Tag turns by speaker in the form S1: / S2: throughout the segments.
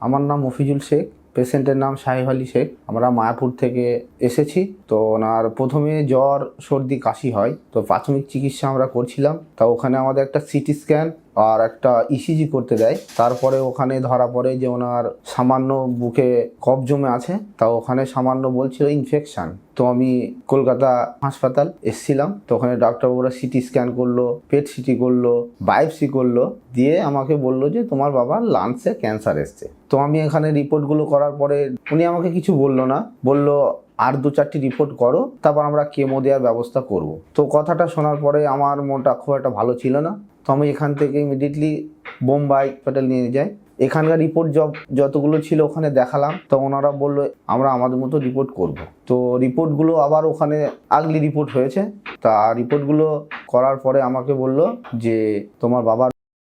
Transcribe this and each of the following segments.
S1: আমার নাম মফিজুল শেখ, পেশেন্টের নাম সাহেব আলী শেখ। আমরা মায়াপুর থেকে এসেছি, তো ওনার প্রথমে জ্বর, সর্দি, কাশি হয়। তো প্রাথমিক চিকিৎসা আমরা করছিলাম। তা ওখানে আমাদের একটা সিটি স্ক্যান আর একটা ইসিজি করতে দেয়। তারপরে ওখানে ধরা পড়ে যে ওনার সামান্য বুকে কফ জমে আছে, তা ওখানে সামান্য বলছিল ইনফেকশন তো আমি কলকাতা হাসপাতাল এসছিলাম, তো ওখানে ডাক্তারবাবুরা সিটি স্ক্যান করল পেট সিটি করল বায়োপসি করল, দিয়ে আমাকে বলল যে তোমার বাবার লাংসে ক্যান্সার এসছে। তো আমি এখানে রিপোর্টগুলো করার পরে উনি আমাকে কিছু বলল না, বলল আর দু চারটি রিপোর্ট করো, তারপর আমরা কেমো দেওয়ার ব্যবস্থা করব। তো কথাটা শোনার পরে আমার মনটা খুব একটা ভালো ছিল না। তো আমি এখান থেকে ইমিডিয়েটলি বোম্বাই হসপিটাল নিয়ে যাই। এখানকার রিপোর্ট জব যতগুলো ছিল ওখানে দেখালাম, তো ওনারা বলল, আমরা আমাদের মতো রিপোর্ট করব। তো রিপোর্টগুলো আবার ওখানে আগলি রিপোর্ট হয়েছে। তা রিপোর্টগুলো করার পরে আমাকে বলল যে, তোমার বাবার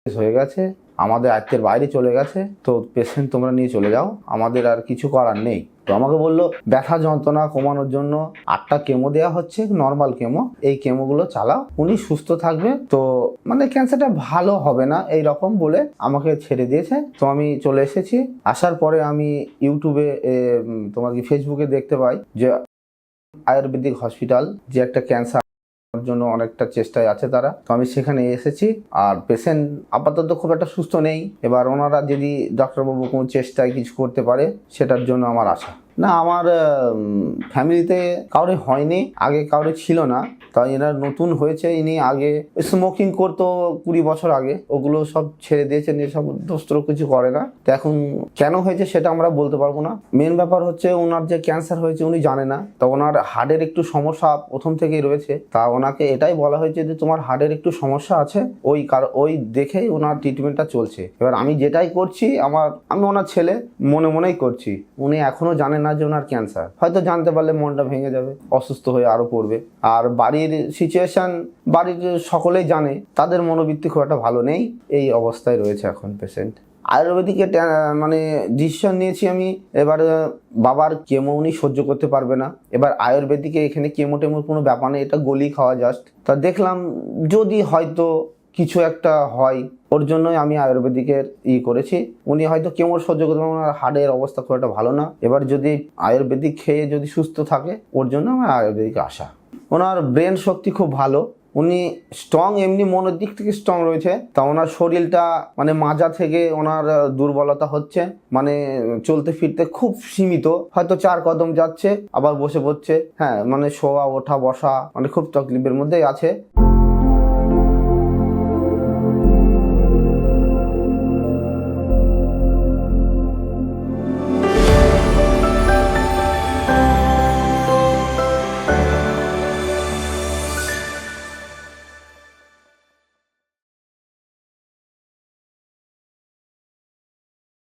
S1: হয়ে গেছে আমাদের আয়ত্তের বাইরে চলে গেছে, তো পেশেন্ট তোমরা নিয়ে চলে যাও। আমাদের আর কিছু করার নেই। তো আমাকে বলল, ব্যথা যন্ত্রণা কমানোর জন্য আটটা কেমো দেওয়া হচ্ছে নর্মাল কেমো এই কেমোগুলো চালাও। উনি সুস্থ থাকবে, তো মানে ক্যান্সারটা ভালো হবে না এই রকম বলে আমাকে ছেড়ে দিয়েছে। তো আমি চলে এসেছি। আসার পরে আমি ইউটিউবে তোমার কি ফেসবুকে দেখতে পাই যে আয়ুর্বেদিক হসপিটাল যে একটা ক্যান্সার জন্য অনেকটা চেষ্টায় আছে তারা। তো আমি সেখানে এসেছি আর পেশেন্ট আপাতত খুব একটা সুস্থ নেই। এবার ওনারা যদি ডাক্তারবাবু কোনো চেষ্টায় কিছু করতে পারে, সেটার জন্য আমার আশা। না, আমার ফ্যামিলিতে কাউরে হয়নি, আগে কাউরে ছিল না। তাই এনার নতুন হয়েছে, ইনি আগে স্মোকিং করতো কুড়ি বছর আগে। ওগুলো সব ছেড়ে দিয়েছেন সব দোস্ত কিছু করে না। তো এখন কেন হয়েছে সেটা আমরা বলতে পারব না। মেন ব্যাপার হচ্ছে ওনার যে ক্যান্সার হয়েছে উনি জানে না। তো ওনার হার্টের একটু সমস্যা প্রথম থেকেই রয়েছে। তা ওনাকে এটাই বলা হয়েছে যে, তোমার হার্টের একটু সমস্যা আছে। ওই কার, ওই দেখেই ওনার ট্রিটমেন্টটা চলছে। এবার আমি যেটাই করছি, আমার, আমি ওনার ছেলে, মনে মনেই করছি। উনি এখনও জানেন না যে ওনার ক্যান্সার হয়তো জানতে পারলে মনটা ভেঙে যাবে, অসুস্থ হয়ে আরও পড়বে। আর বাড়ির সিচুয়েশন বাড়ির সকলেই জানে, তাদের মনোবৃত্তি খুব একটা ভালো নেই। এই অবস্থায় রয়েছে এখন পেশেন্ট আয়ুর্বেদিকে মানে ডিসিশন নিয়েছি আমি, এবার বাবার কেমো উনি সহ্য করতে পারবে না। এবার আয়ুর্বেদিকে এখানে কেমো টেমোর কোনো ব্যাপার নেই, এটা গলি খাওয়া জাস্ট তা দেখলাম, যদি হয়তো কিছু একটা হয়, ওর জন্যই আমি আয়ুর্বেদিকের ই করেছি। উনি হয়তো কেমন সহ্য করতে পারবেন ওনার হার্টের অবস্থা খুব একটা ভালো না। এবার যদি আয়ুর্বেদিক খেয়ে যদি সুস্থ থাকে, ওর জন্য আমার আয়ুর্বেদিকে আসা। ওনার ব্রেন শক্তি খুব ভালো। উনি স্ট্রং, এমনি মনের দিক থেকে স্ট্রং রয়েছে। তা ওনার শরীরটা মানে মাজা থেকে ওনার দুর্বলতা হচ্ছে। মানে চলতে ফিরতে খুব সীমিত। হয়তো চার কদম যাচ্ছে, আবার বসে পড়ছে। হ্যাঁ মানে শোয়া, ওঠা, বসা মানে খুব তকলিফের মধ্যেই আছে।